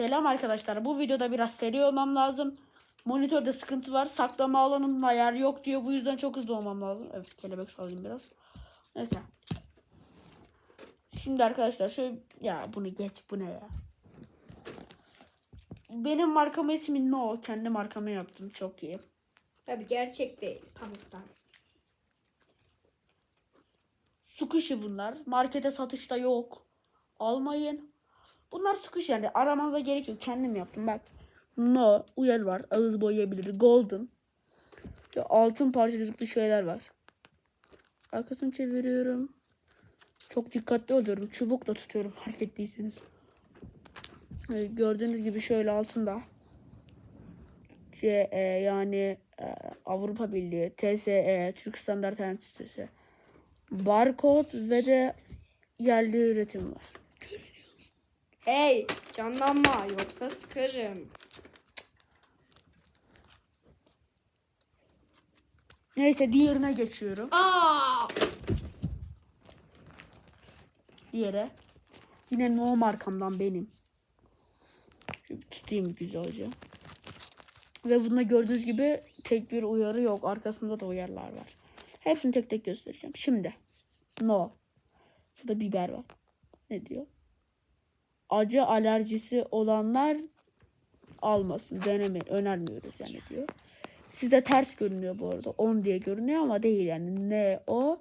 Selam arkadaşlar. Bu videoda biraz seri olmam lazım. Monitörde sıkıntı var. Saklama alanımda yer yok diyor. Bu yüzden çok hızlı olmam lazım. Evet kelebek sallayayım biraz. Neyse. Şimdi arkadaşlar şöyle ya bunu geç bu ne ya. Benim markama ismi No. Kendi markamı yaptım. Çok iyi. Tabii gerçek değil. Pamuktan. Su kuşu bunlar. Markete satışta yok. Almayın. Bunlar su kuşu yani. Aramanıza gerek yok. Kendim yaptım bak. No. Uyarı var. Ağız boyayabilir. Golden. Ve altın parçacıklı şeyler var. Arkasını çeviriyorum. Çok dikkatli oluyorum. Çubukla tutuyorum fark ettiyseniz. Ee, Gördüğünüz gibi şöyle altında. CE yani e, Avrupa Birliği, TSE, Türk Standart Sitesi, barkod ve de yerli üretim var. Hey canlanma yoksa sıkarım. Neyse diğerine geçiyorum. Aa! Diğere. Yine no markamdan benim. Şimdi tutayım güzelce. Ve bunda gördüğünüz gibi tek bir uyarı yok. Arkasında da uyarılar var. Hepsini tek tek göstereceğim. Şimdi. No. Burada biber var. Ne diyor? Acı alerjisi olanlar almasın. Denemeyin. Önermiyoruz yani diyor. Size ters görünüyor bu arada. 10 diye görünüyor ama değil yani. Ne o?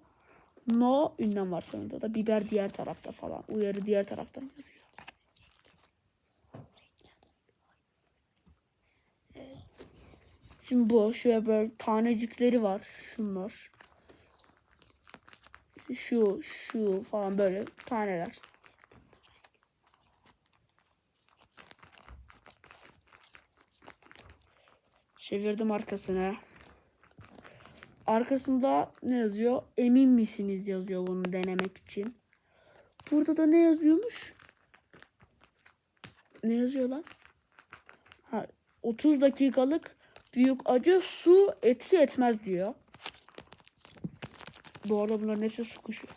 No ünlem var sonunda da. Biber diğer tarafta falan. Uyarı diğer taraftan yazıyor. Şimdi bu. Şöyle böyle tanecikleri var. Şunlar. Şu, şu falan böyle taneler. Çevirdim arkasına. Arkasında ne yazıyor? Emin misiniz yazıyor bunu denemek için. Burada da ne yazıyormuş? Ne yazıyor lan? Ha, 30 dakikalık büyük acı su etki etmez diyor. Bu arada bunların hepsi su kuşu.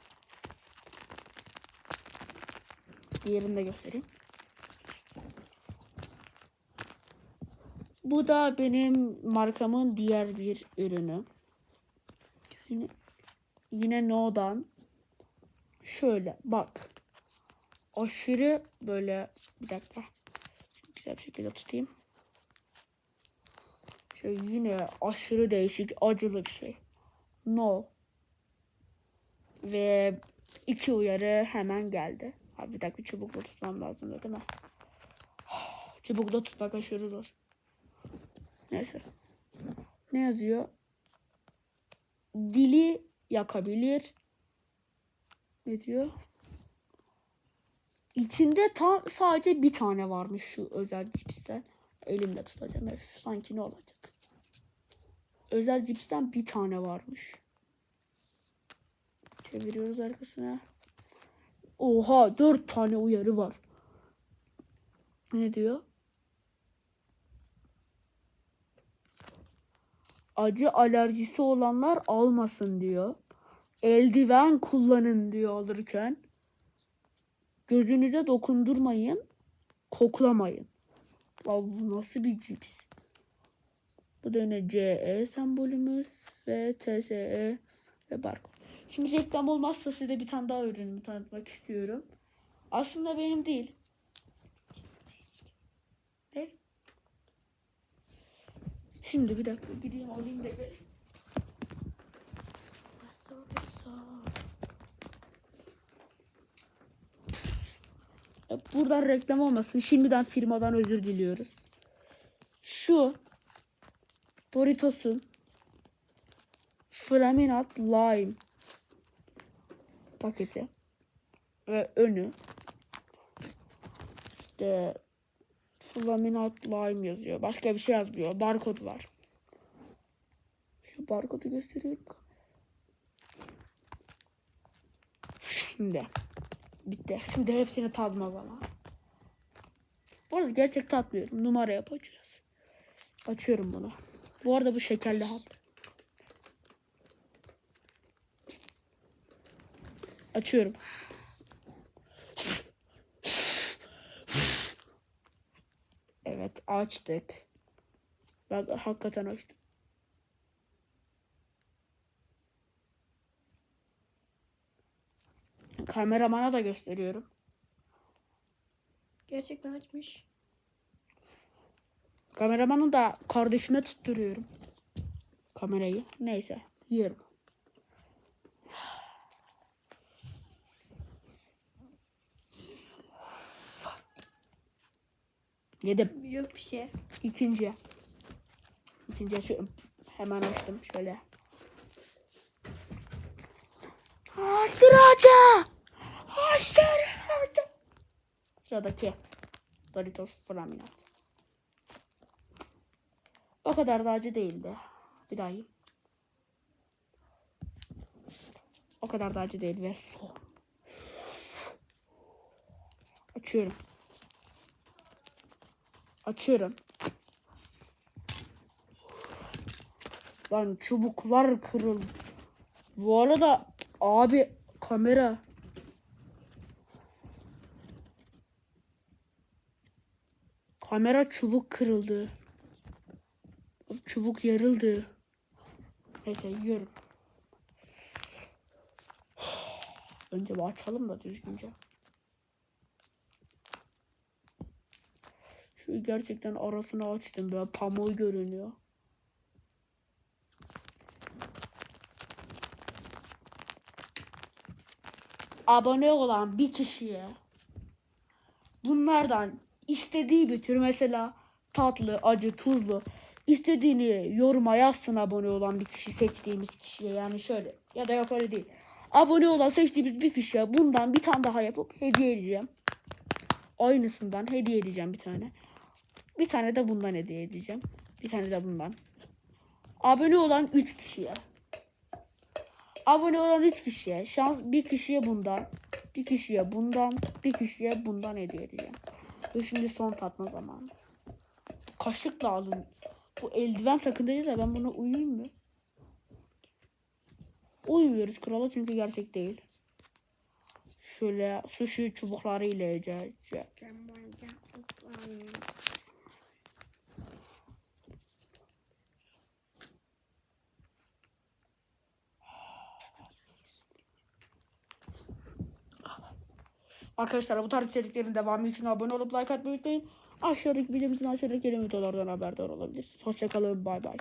Diğerini de göstereyim. Bu da benim markamın diğer bir ürünü. Yine, yine No'dan şöyle bak. Aşırı böyle bir dakika. Güzel bir şekilde tutayım. Şöyle yine aşırı değişik acılı bir şey. No. Ve iki uyarı hemen geldi. Abi bir dakika çubukla tutmam lazım değil mi? Çubukla tutmak aşırı zor. Neyse. Ne yazıyor? Dili yakabilir. Ne diyor? İçinde tam sadece bir tane varmış şu özel cipsten. Elimde tutacağım. Öf, sanki ne olacak? Özel cipsten bir tane varmış. Çeviriyoruz arkasına. Oha dört tane uyarı var. Ne diyor? Acı alerjisi olanlar almasın diyor. Eldiven kullanın diyor alırken. Gözünüze dokundurmayın. Koklamayın. Vav, nasıl bir cips? Bu da yine CE sembolümüz ve TSE ve barkod. Şimdi reklam olmazsa size bir tane daha ürünümü tanıtmak istiyorum. Aslında benim değil. Ne? Şimdi bir dakika gideyim alayım da geleyim. Buradan reklam olmasın. Şimdiden firmadan özür diliyoruz. Şu Doritos'un Flaminat Lime paketi ve önü işte Flaminat Lime yazıyor. Başka bir şey yazmıyor. Barkod var. Şu barkodu göstereyim. Şimdi. Bitti. Şimdi hepsini tadma zaman. Bu arada gerçek tatmıyorum. Numara yapacağız. Açıyorum bunu. Bu arada bu şekerli hap. Açıyorum. Evet açtık. Bak hakikaten açtım. Kameramana da gösteriyorum. Gerçekten açmış. Kameramanı da kardeşime tutturuyorum. Kamerayı. Neyse. Yiyorum. Yedim. Yok bir şey. İkinci. İkinci açıyorum. Hemen açtım şöyle. Haşır ağacı. Sıradaki. Doritos Flaminat. O kadar da acı değildi. Bir daha yiyeyim. O kadar da acı değil ve son. Açıyorum. Açıyorum. Lan çubuklar kırıldı. Bu arada abi kamera. Kamera çubuk kırıldı. Çubuk yarıldı. Neyse yiyorum. Önce bir açalım da düzgünce. Gerçekten arasını açtım. Böyle pamuğu görünüyor. Abone olan bir kişiye bunlardan istediği bir tür mesela tatlı, acı, tuzlu istediğini yoruma yazsın abone olan bir kişi seçtiğimiz kişiye yani şöyle ya da yok öyle değil. Abone olan seçtiğimiz bir kişiye bundan bir tane daha yapıp hediye edeceğim. Aynısından hediye edeceğim bir tane. Bir tane de bundan hediye edeceğim. Bir tane de bundan. Abone olan 3 kişiye. Abone olan 3 kişiye. Şans bir kişiye bundan. Bir kişiye bundan. Bir kişiye bundan hediye edeceğim. Ve şimdi son tatma zamanı. Kaşıkla alın. Bu eldiven sakındırıcı da ben buna uyuyayım mı? Uymuyoruz krala çünkü gerçek değil. Şöyle sushi çubukları ile yiyeceğiz. Arkadaşlar bu tarz içeriklerin devamı için abone olup like atmayı unutmayın. Aşağıdaki videomuzun aşağıdaki videolardan haberdar olabilirsiniz. Hoşçakalın bay bay.